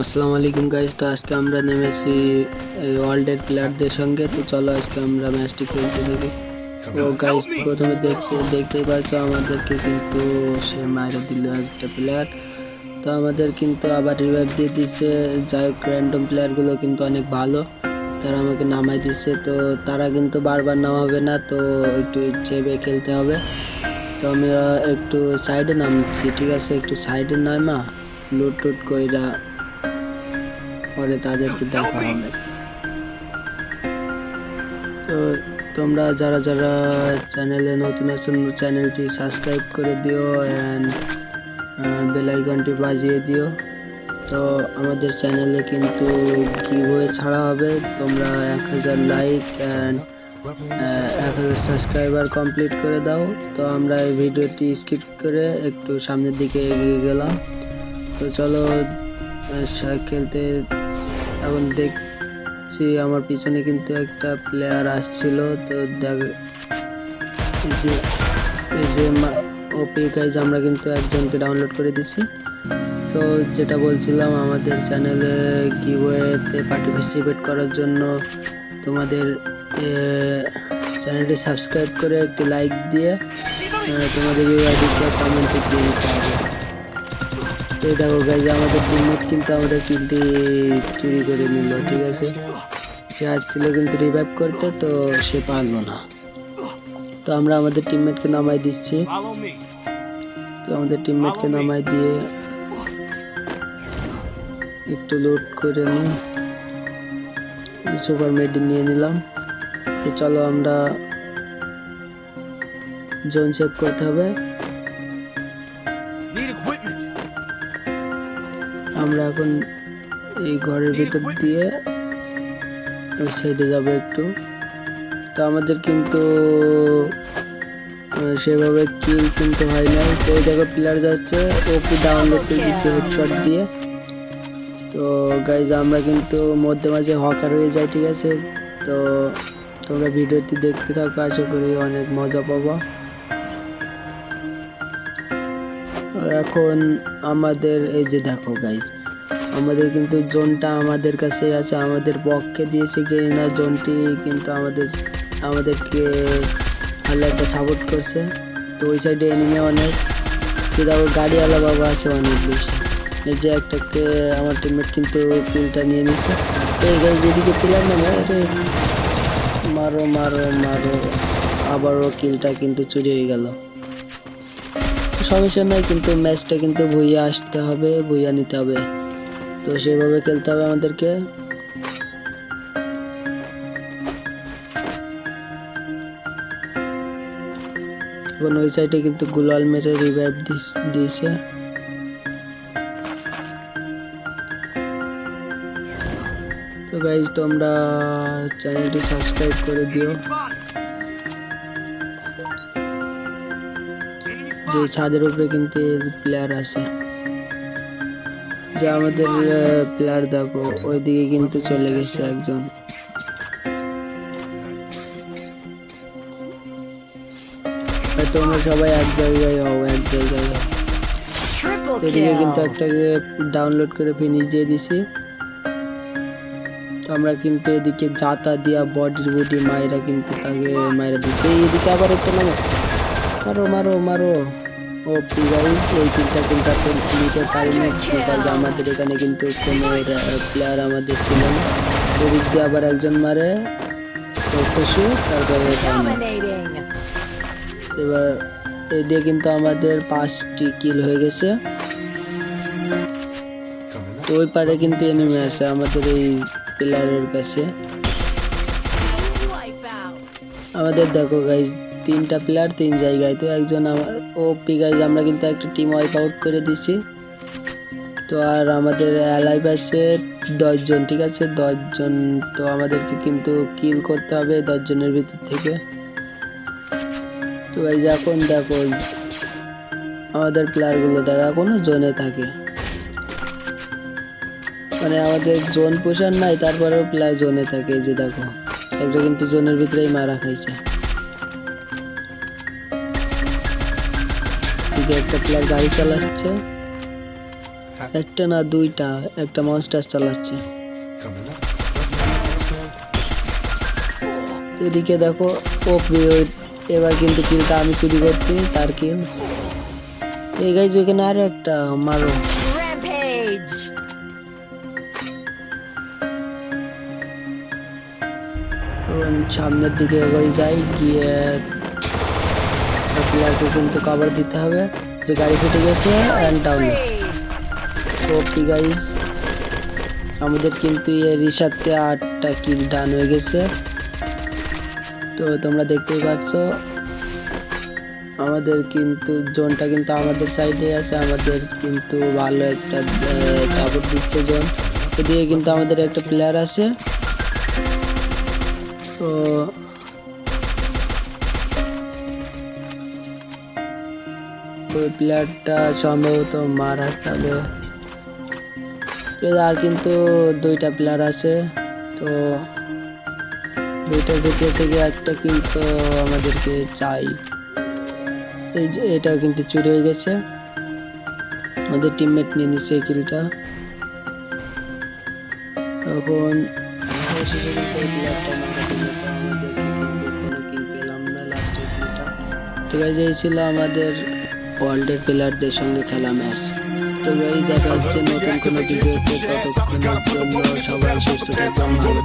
আসসালামু আলাইকুম গাইজ তো আজকে আমরা নেমেছি এই ওয়ার্ল্ডের প্লেয়ারদের সঙ্গে। তো চলো আজকে আমরা ম্যাচটি খেলতে থাকি। ও গাইজ প্রথমে দেখতে দেখতেই পাচ্ছ আমাদেরকে কিন্তু সে মাইরে দিল একটা প্লেয়ার তো আমাদের কিন্তু আবার রিভাইভ দিয়ে দিচ্ছে। যাই হোক র্যান্ডম প্লেয়ারগুলো কিন্তু অনেক ভালো। তারা আমাকে নামাই দিচ্ছে। তো তারা কিন্তু বারবার নামাবে না। তো একটু চেপে খেলতে হবে। তো আমরা একটু সাইডে নামছি ঠিক আছে? একটু সাইডে নামা লুট টুট কইরা। পরে তাদেরকে দেখা হবে। তো তোমরা যারা যারা চ্যানেলে নতুন আছেন চ্যানেলটি সাবস্ক্রাইব করে দিও অ্যান্ড বেল আইকনটি বাজিয়ে দিও। তো আমাদের চ্যানেলে কিন্তু গিভওয়ে ছাড়া হবে। তোমরা এক হাজার লাইক অ্যান্ড এক হাজার সাবস্ক্রাইবার কমপ্লিট করে দাও। তো আমরা এই ভিডিওটি স্কিপ করে একটু সামনের দিকে এগিয়ে গেলাম। তো চলো খেলতে এখন দেখছি আমার পিছনে কিন্তু একটা প্লেয়ার আসছিল, তো দেখ যে, এই যে আমরা কিন্তু একজনকে ডাউনলোড করে দিছি। তো যেটা বলছিলাম, আমাদের চ্যানেলে গিভওয়েতে পার্টিসিপেট করার জন্য তোমাদের চ্যানেলটি সাবস্ক্রাইব করে একটি লাইক দিয়ে তোমাদের কমেন্টে দিয়ে দিতে হবে। এই দেখো গাইজ আমাদের টিমমেট কিন্তু আমাদের কিলটি চুরি করে নিল, ঠিক আছে? সে আসছিল কিন্তু রিভাইভ করতে, তো সে পারল না। তো আমরা আমাদের টিমমেটকে নামাই দিচ্ছি। তো আমাদের টিমমেটকে নামাই দিয়ে একটু লোড করে নিই সুপার মেডি নিয়ে নিলাম। তো চলো আমরা জোন সেভ করতে হবে। আমরা এখন এই ঘরের ভিতর দিয়ে ওই সাইডে যাব একটু। তো আমাদের কিন্তু সেভাবে কিল কিন্তু হয় নাই। তো এই দেখো প্লেয়ার যাচ্ছে ওকে ডাউনলোড করে দিচ্ছে হেডশট দিয়ে। তো গাইজ আমরা কিন্তু মধ্যে মাঝে হকার হয়ে যাই, ঠিক আছে? তো তোমরা ভিডিওটি দেখতে থাকো, আশা করি অনেক মজা পাবো। এখন আমাদের, এই যে দেখো গাইজ আমাদের কিন্তু জোনটা আমাদের কাছে আছে, আমাদের পক্ষে দিয়েছে গেরিনা জোনটি কিন্তু আমাদের, আমাদেরকে ভালো একটা সাপোর্ট করছে। তো ওই সাইডে এনিমে অনেক দেখো গাড়িওয়ালা বাবা আছে অনেক বেশি। এই যে একটাকে আমার টিমমেট কিন্তু কিলটা নিয়ে নিছে। তো এই গাইজ যেদিকে পিলার না মারো মারো মারো। আবারও কিলটা কিন্তু চুরি হয়ে গেল। সমস্যা নাই, কিন্তু ম্যাচটা কিন্তু ভুইয়া আসতে হবে, ভুইয়া নিতে হবে। তো সেভাবে খেলতে হবে আমাদেরকে। এখন ওই সাইডে কিন্তু গুলাল মেরে রিভাইভ দিয়েছে। তো গাইজ তোমরা চ্যানেলটি সাবস্ক্রাইব করে দিও। যে ছাদের উপরে কিন্তু প্লেয়ার আছে। যে আমাদের প্লেয়ার দেখো ওইদিকে কিন্তু চলে গেছে একজন। তোমরা সবাই এক জায়গায় হও এক জায়গায় হও। তো এদিকে কিন্তু. একটাকে ডাউনলোড করে ফিনিশ দিয়ে দিছি। তো আমরা কিন্তু এদিকে জাতা দিয়া বডির বডি মায়েরা কিন্তু তাকে মায়েরা দিচ্ছে এদিকে আবার একটা নামে? মারো মারো মারো। ও গাইস এই তিনটা এখন নিতে পারিনি বিকজ আমাদের এখানে কিন্তু কোনো প্লেয়ার আমাদের ছিল না। এদিক দিয়ে আবার একজন মারে খুশি, তারপরে. এবার এই দিয়ে কিন্তু আমাদের পাঁচটি কিল হয়ে গেছে। তো ওই পারে কিন্তু এনিমে আছে আমাদের এই প্লেয়ারের কাছে। আমাদের দেখো গাইজ তিনটা প্লেয়ার তিন জায়গায়। তো একজন আমার ও পি গাইজ আমরা কিন্তু একটা টিম ওয়াইপ আউট করে দিছি। তো আর আমাদের অ্যালাইভ আছে দশজন ঠিক আছে? দশজন তো আমাদেরকে কিন্তু কিল করতে হবে দশজনের ভিতর থেকে। তো গাইজ এখন দেখো, আমাদের প্লেয়ারগুলো দেখো এখনও জোনে থাকে। মানে আমাদের জোন পোষার নাই, তারপরেও প্লেয়ার জোনে থাকে, এই যে দেখো। একটা কিন্তু জোনের ভিতরেই মারা খাইছে। এদিকে একটা প্লেয়ার গাড়ি চালাচ্ছে। একটা না দুইটা একটা মনস্টার চালাচ্ছে। এদিকে দেখো ওপি এবার কিন্তু কিলটা আমি চুরি করছি তার কিল। এই গাইজ ওখানে আরও একটা মারো। সামনের দিকে এগোই যাই গিয়ে প্লেয়ারকে কিন্তু কভার দিতে হবে। যে গাড়ি ফুটে গেছে অ্যান্ড ডাউন! ওপি গাইজ আমাদের কিন্তু এর সাথে আটটা কিল ডান হয়ে গেছে। তো তোমরা দেখতেই পাচ্ছ, আমাদের কিন্তু জোনটা কিন্তু আমাদের সাইডে আছে। আমাদের কিন্তু ভালো একটা চাপট দিচ্ছে জোন। এদিকে কিন্তু আমাদের একটা প্লেয়ার আছে। তো ওই প্লেয়ারটা সম্ভবত মারা আছে, আর কিন্তু দুইটা প্লেয়ার আছে তো দুইটা ভিতর থেকে একটা কিন্তু আমাদেরকে চাই। এই যে এটা কিন্তু চুরি হয়ে গেছে। আমাদের টিমমেট নিয়ে নিচ্ছে কিলটা এখন ঠিক আছে এই ছিল আমাদের ওয়ার্ল্ডের প্লেয়ারদের সঙ্গে খেলা ম্যাচ। তো এই দেখা হচ্ছে নতুন কোনো ততক্ষণের জন্য সবাই সুস্থ থাকবেন